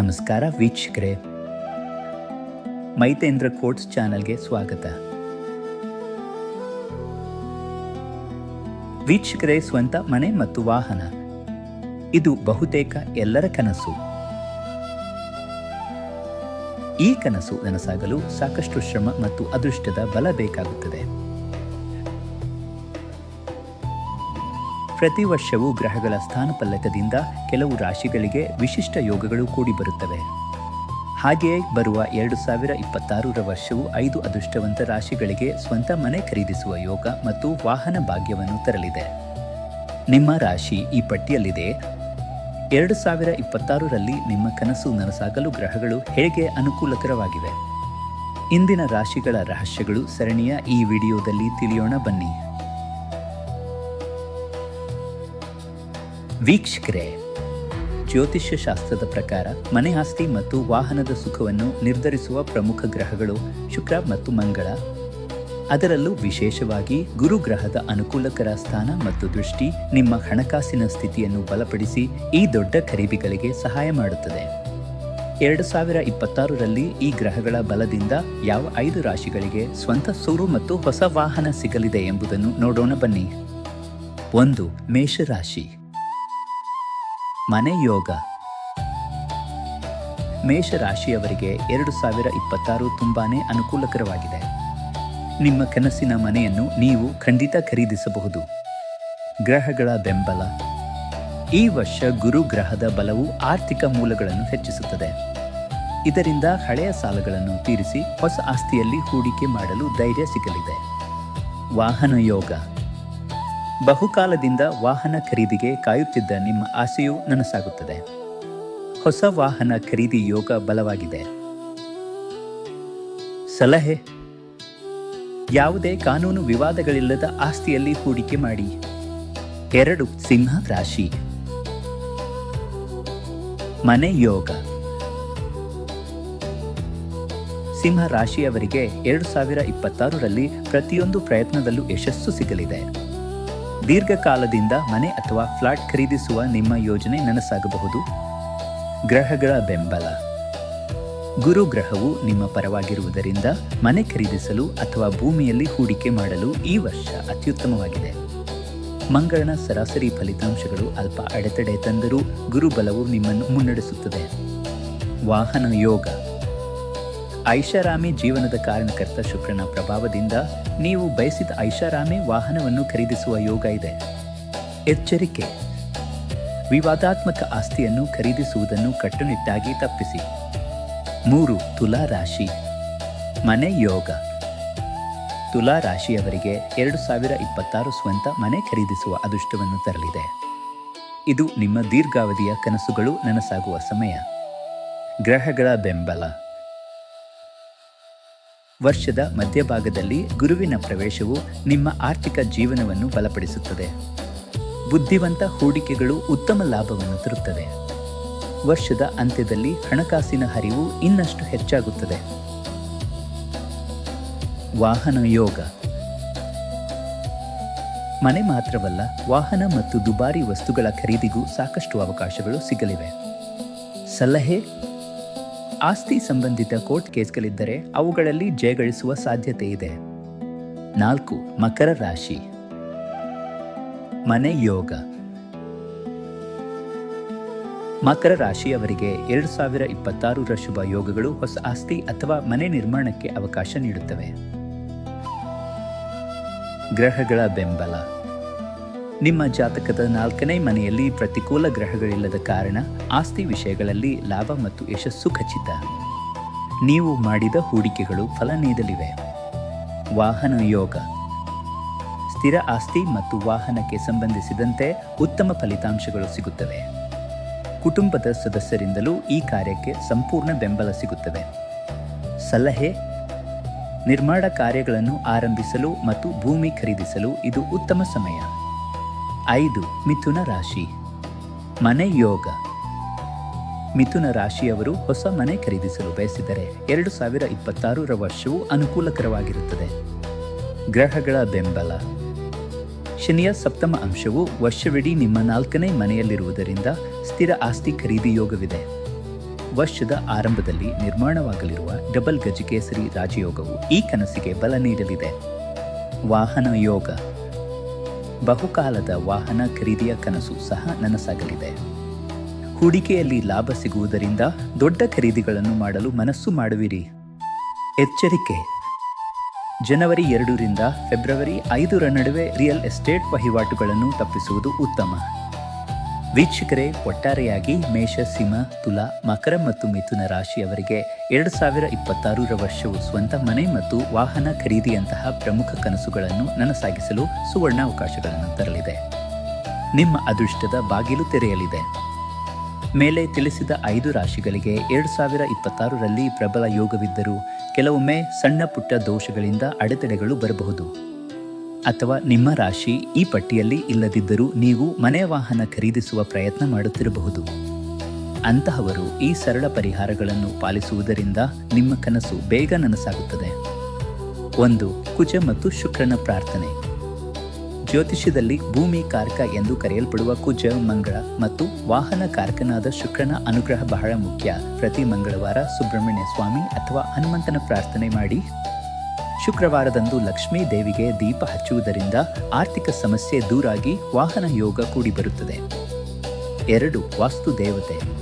ನಮಸ್ಕಾರ ವೀಕ್ಷಕರೇ. ಮೈತೇಂದ್ರ ಕೋಟ್ಸ್ ಚಾನೆಲ್ಗೆ ಸ್ವಾಗತ. ವೀಕ್ಷಕರೇ, ಸ್ವಂತ ಮನೆ ಮತ್ತು ವಾಹನ. ಇದು ಬಹುತೇಕ ಎಲ್ಲರ ಕನಸು. ಈ ಕನಸು ನನಸಾಗಲು ಸಾಕಷ್ಟು ಶ್ರಮ ಮತ್ತು ಅದೃಷ್ಟದ ಬಲ ಬೇಕಾಗುತ್ತದೆ. ಪ್ರತಿ ವರ್ಷವೂ ಗ್ರಹಗಳ ಸ್ಥಾನಪಲ್ಲಟದಿಂದ ಕೆಲವು ರಾಶಿಗಳಿಗೆ ವಿಶಿಷ್ಟ ಯೋಗಗಳು ಕೂಡಿಬರುತ್ತವೆ ಹಾಗೆಯೇ ಬರುವ ಎರಡು ಸಾವಿರ ಇಪ್ಪತ್ತಾರರ ವರ್ಷವು ಐದು ಅದೃಷ್ಟವಂತ ರಾಶಿಗಳಿಗೆ ಸ್ವಂತ ಮನೆ ಖರೀದಿಸುವ ಯೋಗ ಮತ್ತು ವಾಹನ ಭಾಗ್ಯವನ್ನು ತರಲಿದೆ. ನಿಮ್ಮ ರಾಶಿ ಈ ಪಟ್ಟಿಯಲ್ಲಿದೆ. ಎರಡು ಸಾವಿರ ಇಪ್ಪತ್ತಾರರಲ್ಲಿ ನಿಮ್ಮ ಕನಸು ನನಸಾಗಲು ಗ್ರಹಗಳು ಹೇಗೆ ಅನುಕೂಲಕರವಾಗಿವೆ? ಇಂದಿನ ರಾಶಿಗಳ ರಹಸ್ಯಗಳು ಸರಣಿಯ ಈ ವಿಡಿಯೋದಲ್ಲಿ ತಿಳಿಯೋಣ ಬನ್ನಿ. ವೀಕ್ಷಕರೇ ಜ್ಯೋತಿಷ್ಯ ಶಾಸ್ತ್ರದ ಪ್ರಕಾರ ಮನೆ ಆಸ್ತಿ ಮತ್ತು ವಾಹನದ ಸುಖವನ್ನು ನಿರ್ಧರಿಸುವ ಪ್ರಮುಖ ಗ್ರಹಗಳು ಶುಕ್ರ ಮತ್ತು ಮಂಗಳ. ಅದರಲ್ಲೂ ವಿಶೇಷವಾಗಿ ಗುರು ಗ್ರಹದ ಅನುಕೂಲಕರ ಸ್ಥಾನ ಮತ್ತು ದೃಷ್ಟಿ ನಿಮ್ಮ ಹಣಕಾಸಿನ ಸ್ಥಿತಿಯನ್ನು ಬಲಪಡಿಸಿ ಈ ದೊಡ್ಡ ಖರೀದಿಗಳಿಗೆ ಸಹಾಯ ಮಾಡುತ್ತದೆ. ಎರಡು ಸಾವಿರ ಇಪ್ಪತ್ತಾರರಲ್ಲಿ ಈ ಗ್ರಹಗಳ ಬಲದಿಂದ ಯಾವ ಐದು ರಾಶಿಗಳಿಗೆ ಸ್ವಂತ ಸೂರು ಮತ್ತು ಹೊಸ ವಾಹನ ಸಿಗಲಿದೆ ಎಂಬುದನ್ನು ನೋಡೋಣ ಬನ್ನಿ. ಒಂದು ಮೇಷರಾಶಿ. ಮನೆ ಯೋಗ. ಮೇಷರಾಶಿಯವರಿಗೆ ಎರಡು ಸಾವಿರ ಇಪ್ಪತ್ತಾರು ತುಂಬಾ ಅನುಕೂಲಕರವಾಗಿದೆ. ನಿಮ್ಮ ಕನಸಿನ ಮನೆಯನ್ನು ನೀವು ಖಂಡಿತ ಖರೀದಿಸಬಹುದು. ಗ್ರಹಗಳ ಬೆಂಬಲ. ಈ ವರ್ಷ ಗುರು ಗ್ರಹದ ಬಲವು ಆರ್ಥಿಕ ಮೂಲಗಳನ್ನು ಹೆಚ್ಚಿಸುತ್ತದೆ. ಇದರಿಂದ ಹಳೆಯ ಸಾಲಗಳನ್ನು ತೀರಿಸಿ ಹೊಸ ಆಸ್ತಿಯಲ್ಲಿ ಹೂಡಿಕೆ ಮಾಡಲು ಧೈರ್ಯ ಸಿಗಲಿದೆ. ವಾಹನ ಯೋಗ. ಬಹುಕಾಲದಿಂದ ವಾಹನ ಖರೀದಿಗೆ ಕಾಯುತ್ತಿದ್ದ ನಿಮ್ಮ ಆಸೆಯು ನನಸಾಗುತ್ತದೆ. ಹೊಸ ವಾಹನ ಖರೀದಿ ಯೋಗ ಬಲವಾಗಿದೆ. ಸಲಹೆ. ಯಾವುದೇ ಕಾನೂನು ವಿವಾದಗಳಿಲ್ಲದ ಆಸ್ತಿಯಲ್ಲಿ ಹೂಡಿಕೆ ಮಾಡಿ. ಎರಡು ಸಿಂಹ ರಾಶಿ ಮನೆ ಯೋಗ. ಸಿಂಹ ರಾಶಿಯವರಿಗೆ ಎರಡು ಸಾವಿರ ಇಪ್ಪತ್ತಾರರಲ್ಲಿ ಪ್ರತಿಯೊಂದು ಪ್ರಯತ್ನದಲ್ಲೂ ಯಶಸ್ಸು ಸಿಗಲಿದೆ. ದೀರ್ಘಕಾಲದಿಂದ ಮನೆ ಅಥವಾ ಫ್ಲಾಟ್ ಖರೀದಿಸುವ ನಿಮ್ಮ ಯೋಜನೆ ನನಸಾಗಬಹುದು. ಗ್ರಹಗಳ ಬೆಂಬಲ. ಗುರು ಗ್ರಹವು ನಿಮ್ಮ ಪರವಾಗಿರುವುದರಿಂದ ಮನೆ ಖರೀದಿಸಲು ಅಥವಾ ಭೂಮಿಯಲ್ಲಿ ಹೂಡಿಕೆ ಮಾಡಲು ಈ ವರ್ಷ ಅತ್ಯುತ್ತಮವಾಗಿದೆ. ಮಂಗಳನ ಸರಾಸರಿ ಫಲಿತಾಂಶಗಳು ಅಲ್ಪ ಅಡೆತಡೆ ತಂದರೂ ಗುರುಬಲವು ನಿಮ್ಮನ್ನು ಮುನ್ನಡೆಸುತ್ತದೆ. ವಾಹನ ಯೋಗ. ಐಷಾರಾಮಿ ಜೀವನದ ಕಾರಣಕರ್ತ ಶುಕ್ರನ ಪ್ರಭಾವದಿಂದ ನೀವು ಬಯಸಿದ ಐಷಾರಾಮಿ ವಾಹನವನ್ನು ಖರೀದಿಸುವ ಯೋಗ ಇದೆ. ಎಚ್ಚರಿಕೆ. ವಿವಾದಾತ್ಮಕ ಆಸ್ತಿಯನ್ನು ಖರೀದಿಸುವುದನ್ನು ಕಟ್ಟುನಿಟ್ಟಾಗಿ ತಪ್ಪಿಸಿ. ಮೂರು, ತುಲಾ ರಾಶಿ. ಮನೆ ಯೋಗ. ತುಲಾ ರಾಶಿಯವರಿಗೆ ಎರಡು ಸಾವಿರ ಇಪ್ಪತ್ತಾರು ಸ್ವಂತ ಮನೆ ಖರೀದಿಸುವ ಅದೃಷ್ಟವನ್ನು ತರಲಿದೆ. ಇದು ನಿಮ್ಮ ದೀರ್ಘಾವಧಿಯ ಕನಸುಗಳು ನನಸಾಗುವ ಸಮಯ. ಗ್ರಹಗಳ ಬೆಂಬಲ. ವರ್ಷದ ಮಧ್ಯಭಾಗದಲ್ಲಿ ಗುರುವಿನ ಪ್ರವೇಶವು ನಿಮ್ಮ ಆರ್ಥಿಕ ಜೀವನವನ್ನು ಬಲಪಡಿಸುತ್ತದೆ. ಬುದ್ಧಿವಂತ ಹೂಡಿಕೆಗಳು ಉತ್ತಮ ಲಾಭವನ್ನು ತರುತ್ತದೆ. ವರ್ಷದ ಅಂತ್ಯದಲ್ಲಿ ಹಣಕಾಸಿನ ಹರಿವು ಇನ್ನಷ್ಟು ಹೆಚ್ಚಾಗುತ್ತದೆ. ವಾಹನ ಯೋಗ. ಮನೆ ಮಾತ್ರವಲ್ಲ, ವಾಹನ ಮತ್ತು ದುಬಾರಿ ವಸ್ತುಗಳ ಖರೀದಿಗೂ ಸಾಕಷ್ಟು ಅವಕಾಶಗಳು ಸಿಗಲಿವೆ. ಸಲಹೆ ಆಸ್ತಿ ಸಂಬಂಧಿತ ಕೋರ್ಟ್ ಕೇಸ್ಗಳಿದ್ದರೆ ಅವುಗಳಲ್ಲಿ ಜಯಗಳಿಸುವ ಸಾಧ್ಯತೆ ಇದೆ. ನಾಲ್ಕು, ಮಕರ ರಾಶಿ. ಮನೆ ಯೋಗ. ಮಕರ ರಾಶಿಯವರಿಗೆ ಎರಡು ಸಾವಿರ ಇಪ್ಪತ್ತಾರರ ಶುಭ ಯೋಗಗಳು ಹೊಸ ಆಸ್ತಿ ಅಥವಾ ಮನೆ ನಿರ್ಮಾಣಕ್ಕೆ ಅವಕಾಶ ನೀಡುತ್ತವೆ. ಗ್ರಹಗಳ ಬೆಂಬಲ. ನಿಮ್ಮ ಜಾತಕದ ನಾಲ್ಕನೇ ಮನೆಯಲ್ಲಿ ಪ್ರತಿಕೂಲ ಗ್ರಹಗಳಿಲ್ಲದ ಕಾರಣ ಆಸ್ತಿ ವಿಷಯಗಳಲ್ಲಿ ಲಾಭ ಮತ್ತು ಯಶಸ್ಸು ಖಚಿತ. ನೀವು ಮಾಡಿದ ಹೂಡಿಕೆಗಳು ಫಲ ನೀಡಲಿವೆ. ವಾಹನ ಯೋಗ. ಸ್ಥಿರ ಆಸ್ತಿ ಮತ್ತು ವಾಹನಕ್ಕೆ ಸಂಬಂಧಿಸಿದಂತೆ ಉತ್ತಮ ಫಲಿತಾಂಶಗಳು ಸಿಗುತ್ತವೆ. ಕುಟುಂಬದ ಸದಸ್ಯರಿಂದಲೂ ಈ ಕಾರ್ಯಕ್ಕೆ ಸಂಪೂರ್ಣ ಬೆಂಬಲ ಸಿಗುತ್ತದೆ ಸಲಹೆ. ನಿರ್ಮಾಣ ಕಾರ್ಯಗಳನ್ನು ಆರಂಭಿಸಲು ಮತ್ತು ಭೂಮಿ ಖರೀದಿಸಲು ಇದು ಉತ್ತಮ ಸಮಯ. ಐದು ಮಿಥುನ ರಾಶಿ. ಮನೆ ಯೋಗ. ಮಿಥುನ ರಾಶಿಯವರು ಹೊಸ ಮನೆ ಖರೀದಿಸಲು ಬಯಸಿದರೆ ಎರಡು ಸಾವಿರ ಇಪ್ಪತ್ತಾರರ ವರ್ಷವು ಅನುಕೂಲಕರವಾಗಿರುತ್ತದೆ. ಗ್ರಹಗಳ ಬೆಂಬಲ. ಶನಿಯ ಸಪ್ತಮ ಅಂಶವು ವರ್ಷವಿಡೀ ನಿಮ್ಮ ನಾಲ್ಕನೇ ಮನೆಯಲ್ಲಿರುವುದರಿಂದ ಸ್ಥಿರ ಆಸ್ತಿ ಖರೀದಿ ಯೋಗವಿದೆ. ವರ್ಷದ ಆರಂಭದಲ್ಲಿ ನಿರ್ಮಾಣವಾಗಲಿರುವ ಡಬಲ್ ಗಜಕೇಸರಿ ರಾಜಯೋಗವು ಈ ಕನಸಿಗೆ ಬಲ ನೀಡಲಿದೆ. ವಾಹನ ಯೋಗ. ಬಹುಕಾಲದ ವಾಹನ ಖರೀದಿಯ ಕನಸು ಸಹ ನನಸಾಗಲಿದೆ. ಹೂಡಿಕೆಯಲ್ಲಿ ಲಾಭ ಸಿಗುವುದರಿಂದ ದೊಡ್ಡ ಖರೀದಿಗಳನ್ನು ಮಾಡಲು ಮನಸ್ಸು ಮಾಡುವಿರಿ. ಎಚ್ಚರಿಕೆ. ಜನವರಿ ಎರಡರಿಂದ ಫೆಬ್ರವರಿ ಐದರ ನಡುವೆ ರಿಯಲ್ ಎಸ್ಟೇಟ್ ವಹಿವಾಟುಗಳನ್ನು ತಪ್ಪಿಸುವುದು ಉತ್ತಮ. ವೀಕ್ಷಕರೇ, ಒಟ್ಟಾರೆಯಾಗಿ ಮೇಷ, ಸಿಂಹ, ತುಲಾ, ಮಕರ ಮತ್ತು ಮಿಥುನ ರಾಶಿಯವರಿಗೆ ಎರಡು ಸಾವಿರ ಇಪ್ಪತ್ತಾರರ ವರ್ಷವು ಸ್ವಂತ ಮನೆ ಮತ್ತು ವಾಹನ ಖರೀದಿಯಂತಹ ಪ್ರಮುಖ ಕನಸುಗಳನ್ನು ನನಸಾಗಿಸಲು ಸುವರ್ಣಾವಕಾಶಗಳನ್ನು ತರಲಿದೆ. ನಿಮ್ಮ ಅದೃಷ್ಟದ ಬಾಗಿಲು ತೆರೆಯಲಿದೆ. ಮೇಲೆ ತಿಳಿಸಿದ ಐದು ರಾಶಿಗಳಿಗೆ ಎರಡು ಸಾವಿರ ಇಪ್ಪತ್ತಾರರಲ್ಲಿ ಪ್ರಬಲ ಯೋಗವಿದ್ದರೂ ಕೆಲವೊಮ್ಮೆ ಸಣ್ಣ ಪುಟ್ಟ ದೋಷಗಳಿಂದ ಅಡೆತಡೆಗಳು ಬರಬಹುದು. ಅಥವಾ ನಿಮ್ಮ ರಾಶಿ ಈ ಪಟ್ಟಿಯಲ್ಲಿ ಇಲ್ಲದಿದ್ದರೂ ನೀವು ಮನೆ ವಾಹನ ಖರೀದಿಸುವ ಪ್ರಯತ್ನ ಮಾಡುತ್ತಿರಬಹುದು. ಅಂತಹವರು ಈ ಸರಳ ಪರಿಹಾರಗಳನ್ನು ಪಾಲಿಸುವುದರಿಂದ ನಿಮ್ಮ ಕನಸು ಬೇಗ ನನಸಾಗುತ್ತದೆ. ಒಂದು, ಕುಜ ಮತ್ತು ಶುಕ್ರನ ಪ್ರಾರ್ಥನೆ. ಜ್ಯೋತಿಷ್ಯದಲ್ಲಿ ಭೂಮಿ ಕಾರಕ ಎಂದು ಕರೆಯಲ್ಪಡುವ ಕುಜ, ಮಂಗಳ ಮತ್ತು ವಾಹನ ಕಾರಕನಾದ ಶುಕ್ರನ ಅನುಗ್ರಹ ಬಹಳ ಮುಖ್ಯ. ಪ್ರತಿ ಮಂಗಳವಾರ ಸುಬ್ರಹ್ಮಣ್ಯ ಸ್ವಾಮಿ ಅಥವಾ ಹನುಮಂತನ ಪ್ರಾರ್ಥನೆ ಮಾಡಿ. ಶುಕ್ರವಾರದಂದು ಲಕ್ಷ್ಮೀ ದೇವಿಗೆ ದೀಪ ಹಚ್ಚುವುದರಿಂದ ಆರ್ಥಿಕ ಸಮಸ್ಯೆ ದೂರಾಗಿ ವಾಹನ ಯೋಗ ಕೂಡಿ ಬರುತ್ತದೆ. ಎರಡು, ವಾಸ್ತು ದೇವತೆ.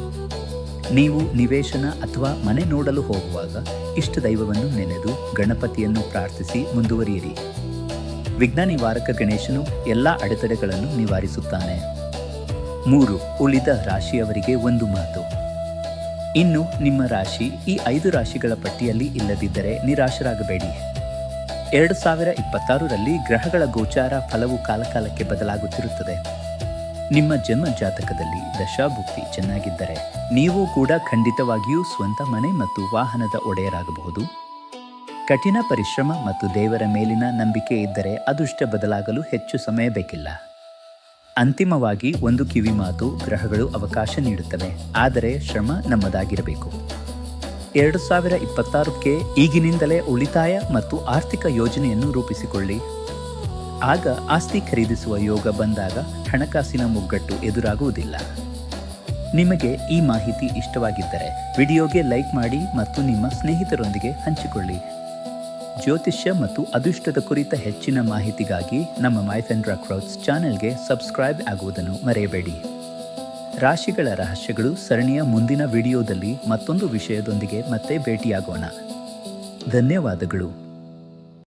ನೀವು ನಿವೇಶನ ಅಥವಾ ಮನೆ ನೋಡಲು ಹೋಗುವಾಗ ಇಷ್ಟ ದೈವವನ್ನು ನೆನೆದು ಗಣಪತಿಯನ್ನು ಪ್ರಾರ್ಥಿಸಿ ಮುಂದುವರಿಯಿರಿ. ವಿಘ್ನ ನಿವಾರಕ ಗಣೇಶನು ಎಲ್ಲ ಅಡೆತಡೆಗಳನ್ನು ನಿವಾರಿಸುತ್ತಾನೆ. ಮೂರು, ಉಳಿದ ರಾಶಿಯವರಿಗೆ ಒಂದು ಮಾತು. ಇನ್ನು ನಿಮ್ಮ ರಾಶಿ ಈ ಐದು ರಾಶಿಗಳ ಪಟ್ಟಿಯಲ್ಲಿ ಇಲ್ಲದಿದ್ದರೆ ನಿರಾಶರಾಗಬೇಡಿ. ಎರಡು ಸಾವಿರ ಇಪ್ಪತ್ತಾರರಲ್ಲಿ ಗ್ರಹಗಳ ಗೋಚಾರ ಫಲವು ಕಾಲಕಾಲಕ್ಕೆ ಬದಲಾಗುತ್ತಿರುತ್ತದೆ. ನಿಮ್ಮ ಜನ್ಮ ಜಾತಕದಲ್ಲಿ ದಶಾಭುಕ್ತಿ ಚೆನ್ನಾಗಿದ್ದರೆ ನೀವು ಕೂಡ ಖಂಡಿತವಾಗಿಯೂ ಸ್ವಂತ ಮನೆ ಮತ್ತು ವಾಹನದ ಒಡೆಯರಾಗಬಹುದು. ಕಠಿಣ ಪರಿಶ್ರಮ ಮತ್ತು ದೇವರ ಮೇಲಿನ ನಂಬಿಕೆ ಇದ್ದರೆ ಅದೃಷ್ಟ ಬದಲಾಗಲು ಹೆಚ್ಚು ಸಮಯ ಬೇಕಿಲ್ಲ. ಅಂತಿಮವಾಗಿ ಒಂದು ಕಿವಿ ಮಾತು ಗ್ರಹಗಳು ಅವಕಾಶ ನೀಡುತ್ತವೆ, ಆದರೆ ಶ್ರಮ ನಮ್ಮದಾಗಿರಬೇಕು. ಎರಡು ಸಾವಿರ ಇಪ್ಪತ್ತಾರಕ್ಕೆ ಈಗಿನಿಂದಲೇ ಉಳಿತಾಯ ಮತ್ತು ಆರ್ಥಿಕ ಯೋಜನೆಯನ್ನು ರೂಪಿಸಿಕೊಳ್ಳಿ. ಆಗ ಆಸ್ತಿ ಖರೀದಿಸುವ ಯೋಗ ಬಂದಾಗ ಹಣಕಾಸಿನ ಮುಗ್ಗಟ್ಟು ಎದುರಾಗುವುದಿಲ್ಲ. ನಿಮಗೆ ಈ ಮಾಹಿತಿ ಇಷ್ಟವಾಗಿದ್ದರೆ ವಿಡಿಯೋಗೆ ಲೈಕ್ ಮಾಡಿ ಮತ್ತು ನಿಮ್ಮ ಸ್ನೇಹಿತರೊಂದಿಗೆ ಹಂಚಿಕೊಳ್ಳಿ. ಜ್ಯೋತಿಷ್ಯ ಮತ್ತು ಅದೃಷ್ಟದ ಕುರಿತ ಹೆಚ್ಚಿನ ಮಾಹಿತಿಗಾಗಿ ನಮ್ಮ ಮೈಫೆಂಡ್ರಾ ಕ್ರೌಡ್ಸ್ ಚಾನೆಲ್ಗೆ ಸಬ್ಸ್ಕ್ರೈಬ್ ಆಗುವುದನ್ನು ಮರೆಯಬೇಡಿ. ರಾಶಿಗಳ ರಹಸ್ಯಗಳು ಸರಣಿಯ ಮುಂದಿನ ವಿಡಿಯೋದಲ್ಲಿ ಮತ್ತೊಂದು ವಿಷಯದೊಂದಿಗೆ ಮತ್ತೆ ಭೇಟಿಯಾಗೋಣ. ಧನ್ಯವಾದಗಳು.